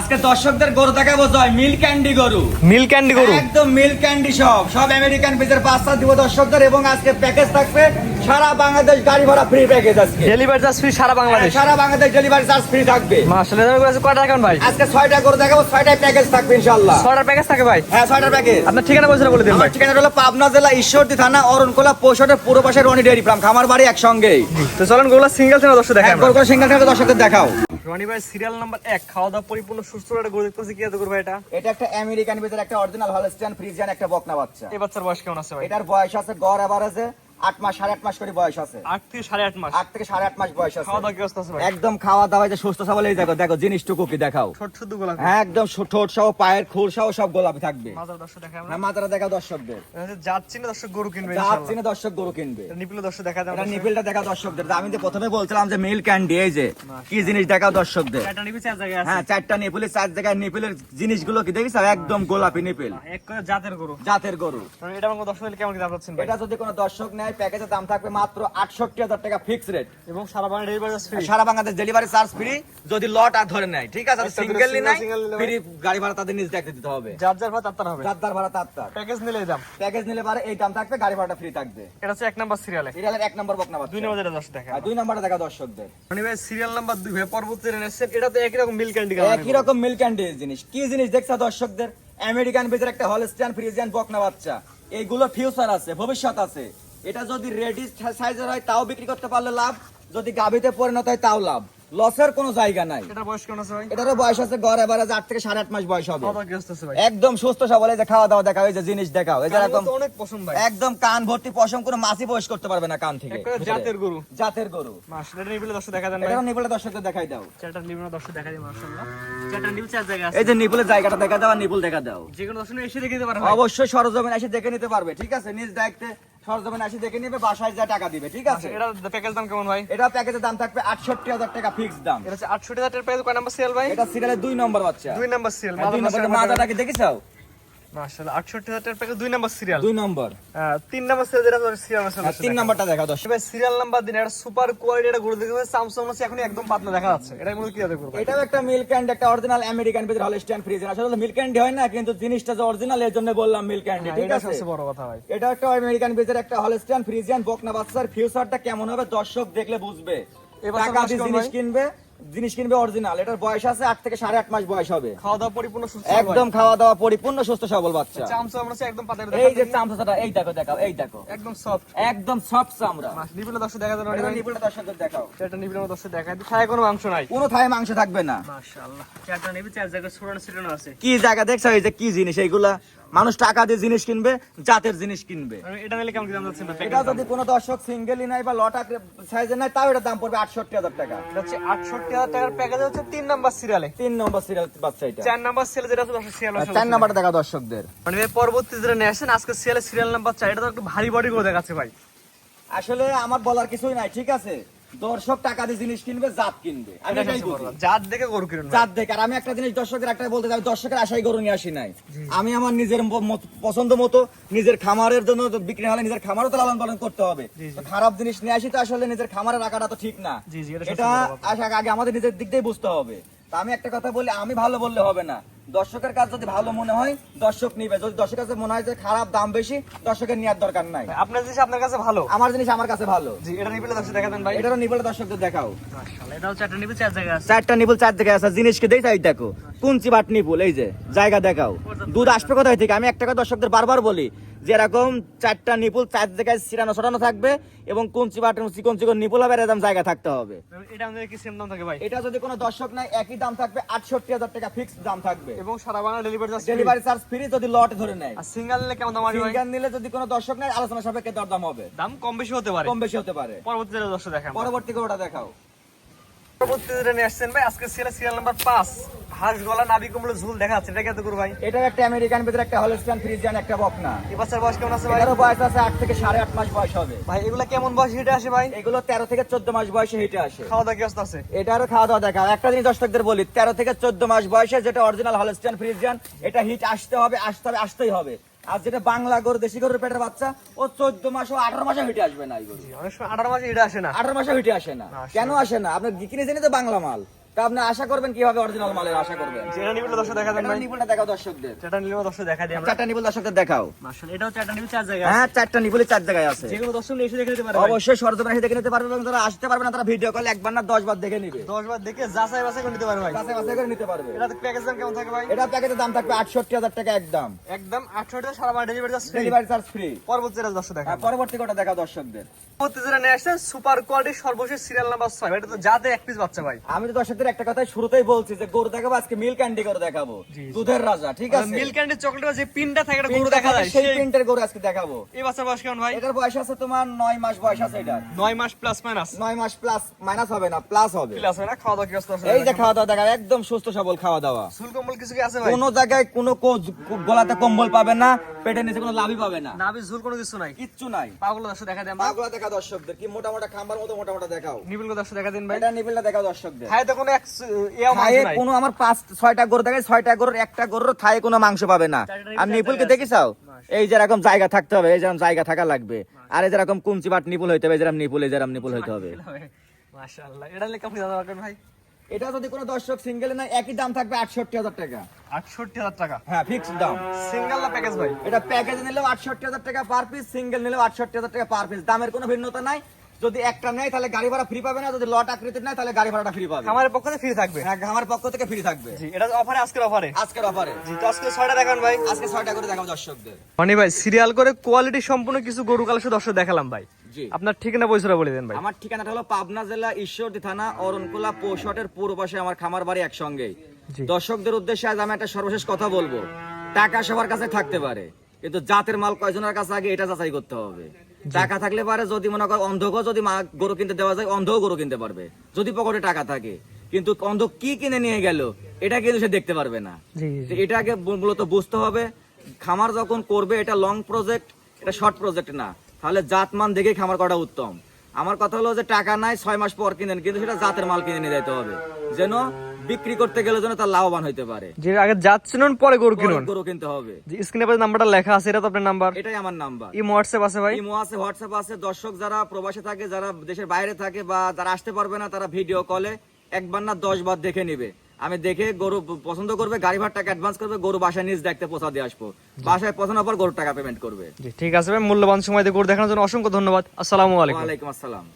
আজকে দর্শকদের গরু দেখাবো জয় মিল ক্যান্ডি গরু। মিল ক্যান্ডি গরু? একদম মিল ক্যান্ডি সব সব আমেরিকান পিসের বাচ্চা দিব দর্শকদের এবং আজকে প্যাকেজ থাকবে সারা বাংলাদেশ গাড়ি ভাড়া ফ্রি প্যাকেজ আজকে। ডেলিভারি চার্জ ফ্রি সারা বাংলাদেশ? সারা বাংলাদেশ ডেলিভারি চার্জ ফ্রি থাকবে। করেছে কয়টা ভাই? আজকে ছয়টা গরু দেখাবো ছয়টাই প্যাকেজ থাকবে ইনশাল্লাহ ছয়টার প্যাকেজ থাকে ভাই? হ্যাঁ ছয়টা প্যাকেজ আপনার ঠিকানা বলছিল বলে দিন ভাই। ঠিকানা হলো পাবনা জেলা ঈশ্বরদী থানা অরণকোলা পৌষটের পুরো পাশে রনি ডেয়ারি ফার্ম খামার বাড়ি একসঙ্গেই। তো চলেন গোলা সিঙ্গেল সিঙ্গেল দর্শক দেখাই একবার করে সিঙ্গেল থেকে দর্শকদের দেখাও। রনি ভাই সিরিয়াল নাম্বার এক। খাওয়া দাওয়া পরিপূর্ণ সুস্থ একটা গরু দেখতেছি। কি করব এটা? এটা একটা আমেরিকান ভিতরে একটা অরিজিনাল হলস্টিয়ান ফ্রিজিয়ান একটা বকনা বাচ্চা। এই বাচ্চার বয়স কেমন আছে ভাই? এটার বয়স আছে গড় এভারেজে আট মাস সাড়ে আট মাস করে বয়স আছে। আট থেকে সাড়ে আট মাস? আট থেকে সাড়ে আট মাস বয়স আছে। খাওয়া দাওয়া কি অবস্থা আছে একদম খাওয়া দাওয়া যে সুস্থ সবল এই দেখো দেখো জিনিসটুকু কি দেখাও। ছোট ছোট গোলা হ্যাঁ একদম ঠোঁট সহ পায়ের খুর সহ সব গোলাপি থাকবে। মাজার দর্শক হ্যাঁ দেখাও দর্শকদের। যাচ্ছি না দর্শক গরু কিনবে যা ইনশাআল্লাহ। দর্শক গরু কিনবে। নিপিলে দর্শক দেখা এটা নিপিলটা দেখা দর্শকদের। আমি যে প্রথমে বলছিলাম যে মিল ক্যান্ডি এই যে কি জিনিস দেখাও দর্শকদের। চার জায়গায় আছে। হ্যাঁ চারটা নিপিলের চার জায়গায় নিপিলের জিনিসগুলো কি দেখিস একদম গোলাপি নিপিল। এক জাতের গরু। জাতের গরু। এটা আমার দর্শক কেমন কি দাম এটা যদি কোনো দর্শক নেয় প্যাকেজের দাম থাকবে মাত্র আটষট্টি হাজার টাকা ফিক্স রেট এবং সারা বাংলা ডেলিভারি ফ্রি সারা বাংলাদেশ ডেলিভারি চার্জ ফ্রি যদি লট আর ধরে নেয় ঠিক আছে? সিঙ্গেল নিলে ফ্রি গাড়ি ভাড়া তাদের নিজ দেখতে দিতে হবে। যার যার ভাত তার হবে। চার ভাড়া তার তার। প্যাকেজ নিলে এই দাম। প্যাকেজ নিলে পারে এই দাম থাকবে গাড়ি ভাড়াটা ফ্রি থাকবে। এটা হচ্ছে এক নাম্বার সিরিয়ালে এরিয়ালের এক নম্বর বকনা দুই নম্বর দর্শক দেখা দুই নম্বরটা দেখা দর্শকদের। মানে ভাই সিরিয়াল নাম্বার দুই ভাই পরবর্তী এনেছেন এটা তো একই রকম মিল ক্যান্ডি একই রকম মিল্ক অ্যান্ড জিনিস। কি জিনিস দেখছ দর্শকদের? আমেরিকান ভিতরে একটা হলস্টিয়ান ফ্রিজিয়ান বকনা বাচ্চা। এইগুলো ফিউচার আছে ভবিষ্যৎ আছে। এটা যদি রেডি সাইজের হয় তাও বিক্রি করতে পারলে লাভ। যদি গাভিতে পরিণত হয় তাও লাভ। লসের কোনো জায়গা নাই। এটা বয়স কেমন আছে ভাই? এটারও বয়স আছে গড় এবার আট থেকে সাড়ে আট মাস বয়স হবে। ভাই। একদম সুস্থ সবল এই যে খাওয়া দাওয়া দেখাও এই যে জিনিস দেখাও। এই যে এরকম অনেক পছন্দ ভাই। একদম কান ভর্তি পশম কোনো মাছি প্রবেশ করতে পারবে না কান থেকে। জাতের গরু। জাতের গরু। এটা নিবিলে দর্শক দেখা দেন ভাই। এটা নিপলে দর্শকদের দেখাই দাও। চারটা নিবিলে দর্শক দেখা দিই মাশাআল্লাহ। চারটা নিবিল চার জায়গা আছে। এই যে নিপুলের জায়গাটা দেখা দাও আর নিপুল দেখা দাও। যে কোনো দর্শক এসে দেখে দিতে পারে ভাই। অবশ্যই সরজমিন এসে দেখে নিতে পারবে ঠিক আছে? নিজ দায়িত্বে সরজমিন আসে দেখে নেবে বাসায় যা টাকা দিবে ঠিক আছে? এটা প্যাকেজ দাম কেমন ভাই? এটা প্যাকেজের দাম থাকবে আটষট্টি হাজার টাকা ফিক্স দাম। এটা হচ্ছে আটষট্টি হাজার প্যাকেজ কয় নাম্বার সিরিয়াল ভাই? এটা সিরিয়ালের দুই নম্বর বাচ্চা। দুই নম্বর সিরিয়াল মাদারটাকে দেখেছ মাশাআল্লাহ আটষট্টি হাজার প্যাকেজ দুই নাম্বার সিরিয়াল দুই নম্বর। তিন নাম্বার সিরিয়াল যেটা সিরিয়াল আছে তিন নম্বরটা দেখাও দশ। ভাই সিরিয়াল নাম্বার দিন এটা সুপার কোয়ালিটি এটা গরু দেখে স্যামসাং আছে এখন একদম পাতলা দেখা যাচ্ছে। এটার মধ্যে কি আছে গরু একটা মিল্ক অ্যান্ড একটা অরিজিনাল আমেরিকান ভিতরে ফ্রিজ আসলে মিল্ক ক্যান্ডি হয় না কিন্তু জিনিসটা যে অরিজিনাল এর জন্য বললাম মিল্ক ক্যান্ডি ঠিক আছে? সবচেয়ে বড় কথা ভাই। এটা একটা আমেরিকান ভিতরে একটা হলস্টিয়ান ফ্রিজিয়ান বকনা বাচ্চার ফিউচারটা কেমন হবে দর্শক দেখলে বুঝবে। টাকা দিয়ে জিনিস কিনবে। জিনিস কিনবে অরিজিনাল। এটার বয়স আছে আট থেকে সাড়ে আট মাস বয়স হবে। খাওয়া দাওয়া পরিপূর্ণ সুস্থ একদম খাওয়া দাওয়া পরিপূর্ণ সুস্থ সবল বাচ্চা। চামচা আছে একদম পাতলা এই যে চামচাটা এই দেখো দেখাও এই দেখো। একদম সফট একদম সফট চামড়া। দর্শক দেখা যাবে এটা দেখাও। নিবিলে দর্শক দেখা দিই। খায় কোনো মাংস নাই। কোনো থায় মাংস থাকবে না। মাশাআল্লাহ। চারটা নিবি চার জায়গায় ছড়ানো ছিটানো আছে। কি জায়গা দেখছ? এই যে কি জিনিস এইগুলা? মানুষ টাকা দিয়ে জিনিস কিনবে জাতের জিনিস কিনবে। এটা নিলে কেমন দাম যাচ্ছে? এটা যদি কোনো দর্শক সিঙ্গেলই নাই বা লটা সাইজের নাই তাও এটার দাম পড়বে আটষট্টি হাজার টাকা। হচ্ছে আটষট্টি হাজার টাকার প্যাকেজ হচ্ছে তিন নম্বর সিরিয়ালে তিন নম্বর সিরিয়াল বাচ্চা এটা। চার নম্বর সিরিয়াল যেটা দর্শক সিরিয়াল চার নম্বর দেখা দর্শকদের। মানে পরবর্তী যেটা নিয়ে আসেন আজকে সিরিয়ালের সিরিয়াল নাম্বার চার এটা তো একটু ভারী বডি করে দেখাচ্ছে ভাই। আসলে আমার বলার কিছুই নাই ঠিক আছে? দর্শক টাকা দিয়ে জিনিস কিনবে জাত কিনবে। আমি এটাই। কথা। জাত দেখে গরু কিনুন জাত দেখে। আর আমি একটা জিনিস দর্শকের একটা বলতে চাই দর্শকের আশাই গরু নিয়ে আসি নাই। আমি আমার নিজের পছন্দ মতো নিজের খামারের জন্য বিক্রি হলে নিজের খামারও তো লালন পালন করতে হবে। খারাপ জিনিস নিয়ে আসি তো আসলে নিজের খামারে রাখাটা তো ঠিক না। এটা আগে আমাদের নিজের দিক দিয়ে বুঝতে হবে। তা আমি একটা কথা বলি আমি ভালো বললে হবে না। দর্শকের কাছে যদি ভালো মনে হয় দর্শক নিবে। যদি দর্শকের কাছে মনে হয় যে খারাপ দাম বেশি দর্শকের নেওয়ার দরকার নাই। আপনার জিনিস আপনার কাছে ভালো? আমার জিনিস আমার কাছে ভালো। জি এটা নিবলে দর্শক দেখাবেন ভাই। এটারও নিবলে দর্শকদের দেখাও। মাশাআল্লাহ এটাও চারটা নিবি চার জায়গায় আছে। চারটা নিপুল চার জায়গায় আছে। জিনিসকে দেই তাই দেখো। কুঞ্চি বাট নিপুল এই যে জায়গা দেখাও। দুধ আসবে কোথায় থেকে? আমি একটা কথা দর্শকদের বারবার বলি যে এরকম চারটা নিপুল চার জায়গায় সিরানো সরানো থাকবে এবং কুঞ্চি বাট চিকন চিকন নিপুল হবে এরকম জায়গা থাকতে হবে। এটা আমাদের কি সেম দাম থাকে ভাই? এটা যদি কোনো দর্শক নাই একই দাম থাকবে আটষট্টি হাজার টাকা ফিক্স দাম থাকবে। এবং সারা Bangla delivery charge delivery charge free যদি লট ধরে নেয়। আর সিঙ্গেল নিলে কেমন দাম আসবে ভাই? সিঙ্গার নিলে যদি কোনো দর্শক নাই আলোচনা সাপেক্ষে দরদাম হবে। দাম কম বেশি হতে পারে। কম বেশি হতে পারে। পরবর্তী দর্শক দেখাম পরবর্তী ওটা দেখাও। পরবর্তী আসছেন ভাই আজকে সিরিয়াল সিরিয়াল নাম্বার পাঁচ হাঁস গলা নাবি কুমড়ো ঝুল দেখা যাচ্ছে এটা কত করু ভাই? এটা একটা আমেরিকান ভিতরে একটা ফ্রিজিয়ান একটা বকনা। বয়স কেমন আছে ভাই? বয়স আছে আট থেকে সাড়ে আট মাস বয়স হবে। ভাই এগুলা কেমন বয়স হেঁটে আসে ভাই? এগুলো তেরো থেকে চোদ্দ মাস বয়সে হেঁটে আসে। খাওয়া দাওয়া কি অবস্থা আছে? এটারও খাওয়া দাওয়া দেখা। একটা জিনিস দর্শকদের বলি তেরো থেকে চোদ্দ মাস বয়সে যেটা অরিজিনাল হলস্টিয়ান ফ্রিজিয়ান এটা হিট আসতে হবে আসতে হবে আসতেই হবে। আর যেটা বাংলা গরু দেশি গরুর পেটের বাচ্চা ও চোদ্দ মাস ও আঠারো মাসে হেঁটে আসবে না এই গরু। অনেক সময় আঠারো মাসে হেঁটে আসে না। আঠারো মাসে হেঁটে আসে না। কেন আসে না? আপনার কিনে জেনে তো বাংলা মাল। তা আপনি আশা করবেন কীভাবে অরিজিনাল মালের আশা করবেন? যেটা নিবল দর্শক দেখা দেন ভাই দেখাও দর্শকদের। যেটা দর্শক দেখা দিই আমরা। চারটা নিপুল দর্শকদের দেখাও। মাশাআল্লাহ এটাও চারটা নিবল চার জায়গায় হ্যাঁ চারটা চার জায়গায় আছে। যেগুলো দর্শক এসে দেখে নিতে পারে ভাই অবশ্যই সরজমিনে এসে দেখে নিতে পারবে এবং যারা আসতে পারবে না তারা ভিডিও কলে একবার না দশ বার দেখে নিবে। 10 বার দেখে যাচাই বাছাই করে নিতে পারে ভাই। কাছে কাছে করে নিতে পারবে। এটা প্যাকেজ দাম কেমন থাকে ভাই? এটা প্যাকেটের দাম থাকবে টাকা একদম। একদম 800 টাকা সারা বার delivery charge free delivery charge free পরবর্তী যেটা দর্শক দেখা পরবর্তী কোটা দেখাও দর্শকদের। পরবর্তী যেটা নিয়ে আসছে সুপার কোয়ালিটির সর্বশেষ সিরিয়াল নাম্বার 6 এটা তো যাতে এক পিস বাচ্চা ভাই। আমি তো দর্শকদের একটা কথাই শুরুতেই বলছি যে গরু দেখাবো আজকে মিল ক্যান্ডি করে দেখাবো। দুধের রাজা ঠিক আছে? মিল্ক ক্যান্ডি চকলেটের যে পিনটা থাকে এটা গরু দেখা যায় সেই প্রিন্টের গরু আজকে দেখাবো। এই বাচ্চার বয়স কেমন ভাই? এটার বয়স আছে তোমার নয় মাস বয়স আছে এটার। 9 মাস প্লাস মাইনাস নয় মাস প্লাস মাইনাস হবে না প্লাস হবে। প্লাস হয় না খাওয়া দাওয়া কি আছে? এই যে খাওয়া দাওয়া দেখা একদম সুস্থ সবল খাওয়া দাওয়া। চুল কম্বল কিছু কি আছে ভাই? কোনো জায়গায় কোনো গলাতে কম্বল পাবে না পেটের নিচে কোনো লাভই পাবে না। নাভি ঝুল কোনো কিছু নাই? কিচ্ছু নাই। পাগুলো দর্শক দেখা দেন পাগুলা দেখা দর্শকদের কি মোটা মোটা খাম্বার মতো মোটা মোটা দেখাও। নিবিলকে দর্শক দেখা দিন ভাই। এটা নিবিলটা দেখাও দর্শকদের। খায় তো কোনো এক থায়ে কোনো আমার পাঁচ ছয়টা গরু দেখায় ছয়টা গরুর একটা গরুর থায়ে কোনো মাংস পাবে না। আর নিপুলকে এই যেরকম জায়গা থাকতে হবে এই যেরকম জায়গা থাকা লাগবে। আর এই যেরকম কুঞ্চি বাট নিপুল হইতে হবে যেরকম নিপুল এই যেরকম নিপুল হইতে হবে। মাশাআল্লাহ। এটা লেখা আপনি দাদা ভাই? এটা যদি কোনো দর্শক সিঙ্গেল না একই দাম থাকবে আটষট্টি হাজার টাকা। 68000 টাকা? হ্যাঁ ফিক্সড দাম। সিঙ্গেল না প্যাকেজ ভাই? এটা প্যাকেজ নিলেও আটষট্টি হাজার টাকা পার পিস সিঙ্গেল নিলেও আটষট্টি হাজার টাকা পার পিস দামের কোনো ভিন্নতা নাই। যদি একটা নেয় তাহলে গাড়ি ভাড়া ফ্রি পাবে না। যদি লট আকৃতির নেয় তাহলে গাড়ি ভাড়াটা ফ্রি পাবে। আমার পক্ষ থেকে ফ্রি থাকবে? হ্যাঁ আমার পক্ষ থেকে ফ্রি থাকবে। জি এটা অফারে আজকের অফারে আজকের অফারে জি তো আজকে ছয়টা দেখান ভাই। আজকে ছয়টা করে দেখাবো দর্শকদের। মানে ভাই সিরিয়াল করে কোয়ালিটি সম্পূর্ণ কিছু গরু কালেকশন দর্শক দেখালাম ভাই। আপনার ঠিকানা পয়সাটা বলে দেন ভাই। আমার ঠিকানাটা হলো পাবনা জেলা ঈশ্বরদী থানা অরণকুলা পৌষটের পূর্ব পাশে আমার খামার বাড়ি একসঙ্গে জি। দর্শকদের উদ্দেশ্যে আজ আমি একটা সর্বশেষ কথা বলব। টাকা সবার কাছে থাকতে পারে কিন্তু জাতের মাল কয়জনের কাছে আগে এটা যাচাই করতে হবে। টাকা থাকলে পারে যদি মনে করো অন্ধকেও যদি মা গরু কিনতে দেওয়া যায় অন্ধও গরু কিনতে পারবে। যদি পকেটে টাকা থাকে। কিন্তু অন্ধ কি কিনে নিয়ে গেল এটা কিন্তু সে দেখতে পারবে না। এটাকে মূলত বুঝতে হবে। খামার যখন করবে এটা লং প্রজেক্ট এটা শর্ট প্রজেক্ট না। তাহলে জাতমান দেখে খামার করা উত্তম। আমার কথা হলো যে টাকা নাই ছয় মাস পর কিনেন কিন্তু সেটা জাতের মাল কিনে নিয়ে যেতে হবে। যেন বিক্রি করতে গেলে যেন তার লাভবান হইতে পারে। যে আগে যাচ্ছিলেন পরে গরু কিনুন। গরু কিনতে হবে। যে স্ক্রিনে পরে নাম্বারটা লেখা আছে এটা তো আপনার নাম্বার এটাই আমার নাম্বার ই হোয়াটসঅ্যাপ আছে ভাই। ইমো আছে হোয়াটসঅ্যাপ আছে। দর্শক যারা প্রবাসে থাকে যারা দেশের বাইরে থাকে বা যারা আসতে পারবে না তারা ভিডিও কলে একবার না দশ বার দেখে নিবে। আমি দেখে গরু পছন্দ করবে গাড়ি ভাড়া টাকা অ্যাডভান্স করবে গরু বাসায় নিজ দেখতে পৌঁছা দিয়ে আসব। বাসায় পৌঁছানোর পর গরু টাকা পেমেন্ট করবে। জি ঠিক আছে ভাই মূল্যবান সময় দিয়ে গরু দেখানোর জন্য অসংখ্য ধন্যবাদ। আসসালামু আলাইকুম। ওয়ালাইকুম আসসালাম।